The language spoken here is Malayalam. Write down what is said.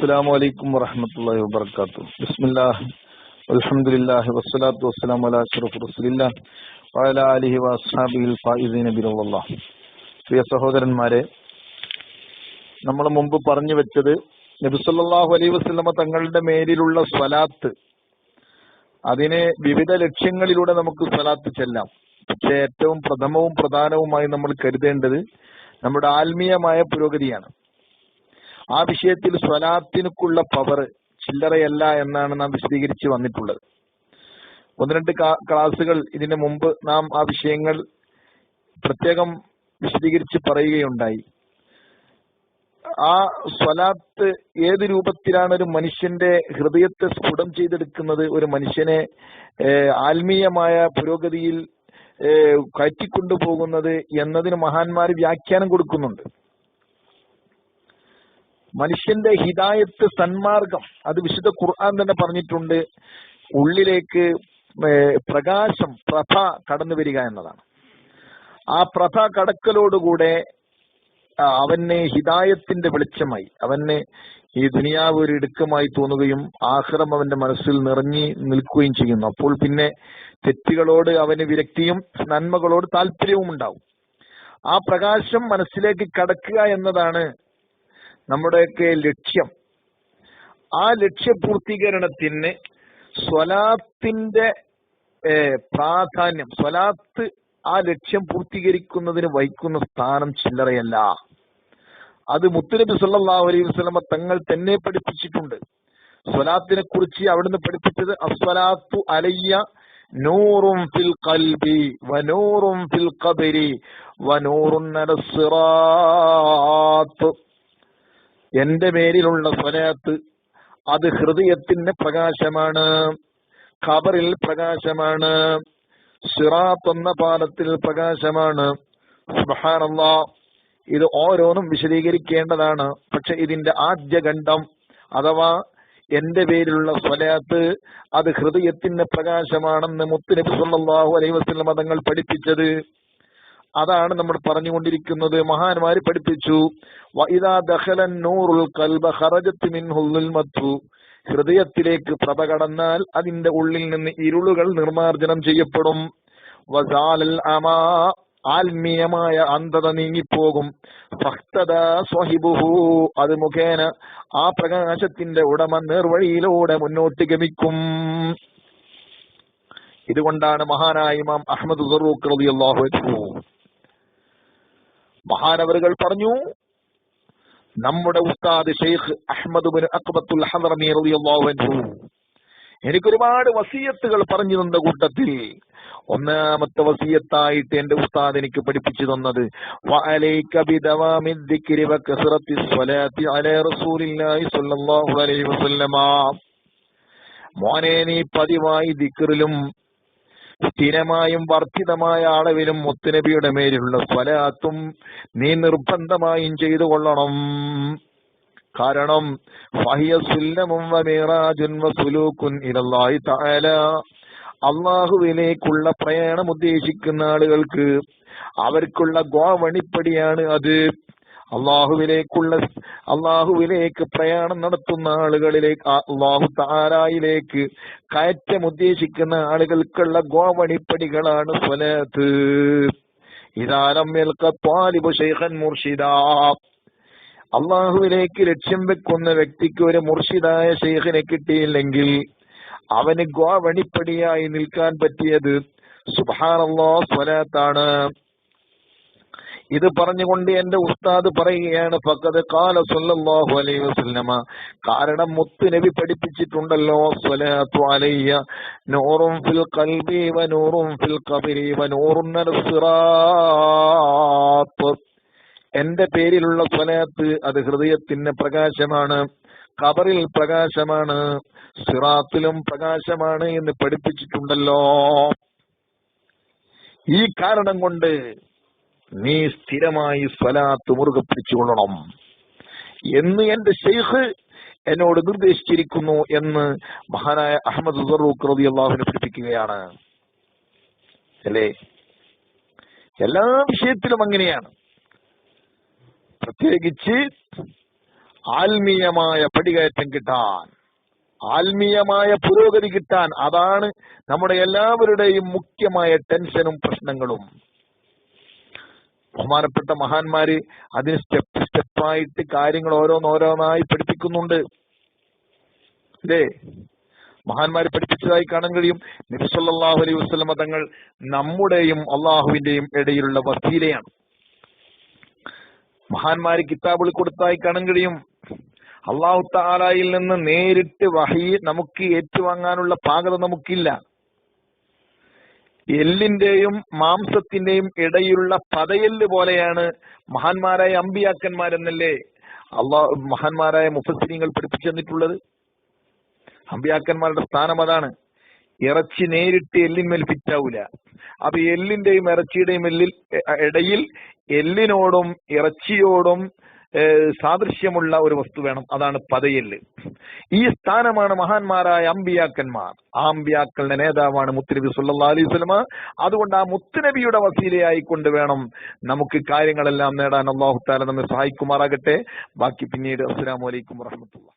السلام عليكم ورحمة الله وبركاته بسم الله والحمد لله والصلاة والسلام على أشرف رسول الله وعلى آله وأصحابه الفائزين برضا الله പ്രിയ സഹോദരന്മാരെ നമ്മൾ മുമ്പ് പറഞ്ഞു വെച്ചത് നബിസല്ലാഹു അലൈഹി വസ്ലമ തങ്ങളുടെ മേലിലുള്ള സ്വലാത്ത് അതിനെ വിവിധ ലക്ഷ്യങ്ങളിലൂടെ നമുക്ക് സ്വലാത്ത് ചെല്ലാം പക്ഷെ ഏറ്റവും പ്രഥമവും പ്രധാനവുമായി നമ്മൾ കരുതേണ്ടത് നമ്മുടെ ആത്മീയമായ പുരോഗതിയാണ് ആ വിഷയത്തിൽ സ്വലാത്തിനുക്കുള്ള പവർ ചില്ലറയല്ല എന്നാണ് നാം വിശദീകരിച്ച് വന്നിട്ടുള്ളത്. ഒന്ന് രണ്ട് ക്ലാസുകൾ ഇതിനു മുമ്പ് നാം ആ വിഷയങ്ങൾ പ്രത്യേകം വിശദീകരിച്ച് പറയുകയുണ്ടായി. ആ സ്വലാത്ത് ഏത് രൂപത്തിലാണ് ഒരു മനുഷ്യന്റെ ഹൃദയത്തെ സ്ഫുടം ചെയ്തെടുക്കുന്നത്? ഒരു മനുഷ്യനെ ആത്മീയമായ പുരോഗതിയിൽ കയറ്റിക്കൊണ്ടുപോകുന്നത് എന്നതിന് മഹാന്മാർ വ്യാഖ്യാനം കൊടുക്കുന്നുണ്ട്. മനുഷ്യന്റെ ഹിതായത്ത് സന്മാർഗം അത് വിശുദ്ധ ഖുർആൻ തന്നെ പറഞ്ഞിട്ടുണ്ട് ഉള്ളിലേക്ക് പ്രകാശം പ്രഭ കടന്നു വരിക എന്നതാണ്. ആ പ്രഭ കടക്കലോടുകൂടെ അവന് ഹിതായത്തിന്റെ വെളിച്ചമായി അവന് ഈ ദുനിയാവ് ഒരു ഇടുക്കമായി തോന്നുകയും ആഹ്റം അവന്റെ മനസ്സിൽ നിറഞ്ഞു നിൽക്കുകയും ചെയ്യുന്നു. അപ്പോൾ പിന്നെ തെറ്റുകളോട് അവന് വിരക്തിയും നന്മകളോട് താല്പര്യവും ഉണ്ടാവും. ആ പ്രകാശം മനസ്സിലേക്ക് കടക്കുക എന്നതാണ് നമ്മുടെയൊക്കെ ലക്ഷ്യം. ആ ലക്ഷ്യപൂർത്തീകരണത്തിന് സ്വലാത്തിന്റെ പ്രാധാന്യം സ്വലാത്ത് ആ ലക്ഷ്യം പൂർത്തീകരിക്കുന്നതിന് വഹിക്കുന്ന സ്ഥാനം ചില്ലറയല്ല. അത് മുത്തുനബി സല്ലാ അലൈഹി വസല്ലമ തങ്ങൾ തന്നെ പഠിപ്പിച്ചിട്ടുണ്ട്. സ്വലാത്തിനെ കുറിച്ച് അവിടുന്ന് പഠിപ്പിച്ചത് അസ്വലാത്തു അലയ്യ നൂറും ഫിൽ ഖൽബി വനൂറും ഫിൽ കബരി വനൂറും എന്റെ മേലിലുള്ള സ്വലാത്ത് അത് ഹൃദയത്തിന്റെ പ്രകാശമാണ് ഖബറിൽ പ്രകാശമാണ് സിറാത്ത് എന്ന പാലത്തിൽ പ്രകാശമാണ്. സുബ്ഹാനല്ലാ ഇത് ഓരോന്നും വിശദീകരിക്കേണ്ടതാണ്. പക്ഷെ ഇതിന്റെ ആദ്യ ഖണ്ഡം അഥവാ എന്റെ പേരിലുള്ള സ്വലാത്ത് അത് ഹൃദയത്തിന്റെ പ്രകാശമാണെന്ന് മുത്തുനബി സല്ലല്ലാഹു അലൈഹി വസല്ലം തങ്ങൾ പഠിപ്പിച്ചത് അതാണ് നമ്മൾ പറഞ്ഞുകൊണ്ടിരിക്കുന്നത്. മഹാന്മാര് പഠിപ്പിച്ചു. ഹൃദയത്തിലേക്ക് പ്രഭ കടന്നാൽ അതിന്റെ ഉള്ളിൽ നിന്ന് ഇരുളുകൾ നിർമാർജനം ചെയ്യപ്പെടും. വസാലൽ അമാ ആത്മീയമായ അന്ധത നീങ്ങിപ്പോകും. സ്വഹിബുഹു അത് മുഖേന ആ പ്രകാശത്തിന്റെ ഉടമ നേർവഴിയിലൂടെ മുന്നോട്ട് ഗമിക്കും. ഇതുകൊണ്ടാണ് മഹാനായ ഇമാം അഹമ്മദ് റളിയല്ലാഹു അൻഹു മഹാനവറുകൾ പറഞ്ഞു നമ്മുടെ ഉസ്താദ് ഷെയ്ഖ് അഹമ്മദ് ബിൻ അക്ബത്തുൽ ഹദറമി റളിയല്ലാഹു എനിക്ക് ഒരുപാട് വസീയത്തുകൾ പറഞ്ഞു തന്ന കൂട്ടത്തിൽ ഒന്നാമത്തെ വസീയത്തായിട്ട് എന്റെ ഉസ്താദ് എനിക്ക് പഠിപ്പിച്ചു തന്നത് മോനെ നീ പതിവായി ദിക്റിലും സ്ഥിരമായും വർദ്ധിതമായ അളവിലും മുത്തുനബിയുടെ മേലുള്ള സ്വലാത്തും നീ നിർബന്ധമായും ചെയ്തു കൊള്ളണം. കാരണം അള്ളാഹുവിലേക്കുള്ള പ്രയാണം ഉദ്ദേശിക്കുന്ന ആളുകൾക്ക് അവർക്കുള്ള ഗോവണിപ്പടിയാണ് അത്. അള്ളാഹുവിലേക്കുള്ള അള്ളാഹുവിലേക്ക് പ്രയാണം നടത്തുന്ന ആളുകളിലേക്ക് അള്ളാഹു താരായിലേക്ക് കയറ്റം ഉദ്ദേശിക്കുന്ന ആളുകൾക്കുള്ള ഗോവണിപ്പടികളാണ് സ്വലത്ത്. ഇതാരം മുർഷിദ. അള്ളാഹുവിലേക്ക് ലക്ഷ്യം വെക്കുന്ന വ്യക്തിക്ക് ഒരു മുർഷിദായ ഷെയ്ഖിനെ കിട്ടിയില്ലെങ്കിൽ അവന് ഗോവണിപ്പടിയായി നിൽക്കാൻ പറ്റിയത് സുബാനല്ലോ സ്വലാത്താണ്. ഇത് പറഞ്ഞുകൊണ്ട് എന്റെ ഉസ്താദ് പറയുകയാണ് ഫക്കത് ഖാല സല്ലല്ലാഹു അലൈഹി വസല്ലമ. കാരണം മുത്ത് നബി പഠിപ്പിച്ചിട്ടുണ്ടല്ലോ സ്വലാത്തു അലയ്യ നൂറും ഫിൽ ഖൽബി വ നൂറും ഫിൽ ഖബരി വ നൂറുൻ സിറാത്ത്. എന്റെ പേരിലുള്ള സ്വലാത്ത് അത് ഹൃദയത്തിന്റെ പ്രകാശമാണ് ഖബറിൽ പ്രകാശമാണ് സിറാത്തിലും പ്രകാശമാണ് എന്ന് പഠിപ്പിച്ചിട്ടുണ്ടല്ലോ. ഈ കാരണം കൊണ്ട് നീ സ്ഥിരമായി സ്വലാത്ത് മുറുകെ പിടിച്ചുകൊള്ളണം. എന്ന് എന്റെ ഷെയ്ഖ് എന്നോട് നിർദ്ദേശിച്ചിരിക്കുന്നു എന്ന് മഹാനായ അഹമ്മദ് സറൂഖ് റബി അള്ളാഹുവിനെ പഠിപ്പിക്കുകയാണ്. അല്ലേ? എല്ലാ വിഷയത്തിലും അങ്ങനെയാണ്. പ്രത്യേകിച്ച് ആത്മീയമായ പടികയറ്റം കിട്ടാൻ ആത്മീയമായ പുരോഗതി കിട്ടാൻ അതാണ് നമ്മുടെ എല്ലാവരുടെയും മുഖ്യമായ ടെൻഷനും പ്രശ്നങ്ങളും. ബഹുമാനപ്പെട്ട മഹാന്മാര് അതിന് സ്റ്റെപ്പ് സ്റ്റെപ്പായിട്ട് കാര്യങ്ങൾ ഓരോന്നോരോന്നായി പഠിപ്പിക്കുന്നുണ്ട്. അല്ലേ? മഹാന്മാര് പഠിപ്പിച്ചതായി കാണാൻ കഴിയും. നബിസല്ലാഹു അലൈഹി വസ്ലമ തങ്ങൾ നമ്മുടെയും അള്ളാഹുവിന്റെയും ഇടയിലുള്ള വസീലയാണ്. മഹാന്മാര് കിതാബുകൾ കൊടുത്തതായി കാണാൻ കഴിയും. അള്ളാഹു താലായിൽ നിന്ന് നേരിട്ട് വഹി നമുക്ക് ഏറ്റുവാങ്ങാനുള്ള പാകത നമുക്കില്ല. എല്ലിന്റെയും മാംസത്തിന്റെയും ഇടയിലുള്ള പതയെല്ല് പോലെയാണ് മഹാന്മാരായ അമ്പിയാക്കന്മാരെന്നല്ലേ അള്ളാഹ് മഹാന്മാരായ മുഫസ്സിരിങ്ങൾ പഠിപ്പിച്ചു തന്നിട്ടുള്ളത്? അമ്പിയാക്കന്മാരുടെ സ്ഥാനം അതാണ്. ഇറച്ചി നേരിട്ട് എല്ലിന്മേൽ ഫിറ്റാവൂല. അപ്പൊ എല്ലിന്റെയും ഇറച്ചിയുടെയും എല്ലിൽ ഇടയിൽ എല്ലിനോടും ഇറച്ചിയോടും സാദൃശ്യമുള്ള ഒരു വസ്തു വേണം. അതാണ് പതയൽ ഈ സ്ഥാനമാണ് മഹാന്മാരായ അമ്പിയാക്കന്മാർ. ആ അമ്പിയാക്കളുടെ നേതാവാണ് മുത്തുനബി സുല്ലാ അലൈഹി സ്വലമ അതുകൊണ്ട് ആ മുത്തുനബിയുടെ വസീലയായി കൊണ്ട് വേണം നമുക്ക് കാര്യങ്ങളെല്ലാം നേടാൻ അള്ളാഹു താല നമ്മെ സഹായിക്കുമാറാകട്ടെ. ബാക്കി പിന്നീട് അസ്സാം വലൈക്കും വറഹമത്തുള്ള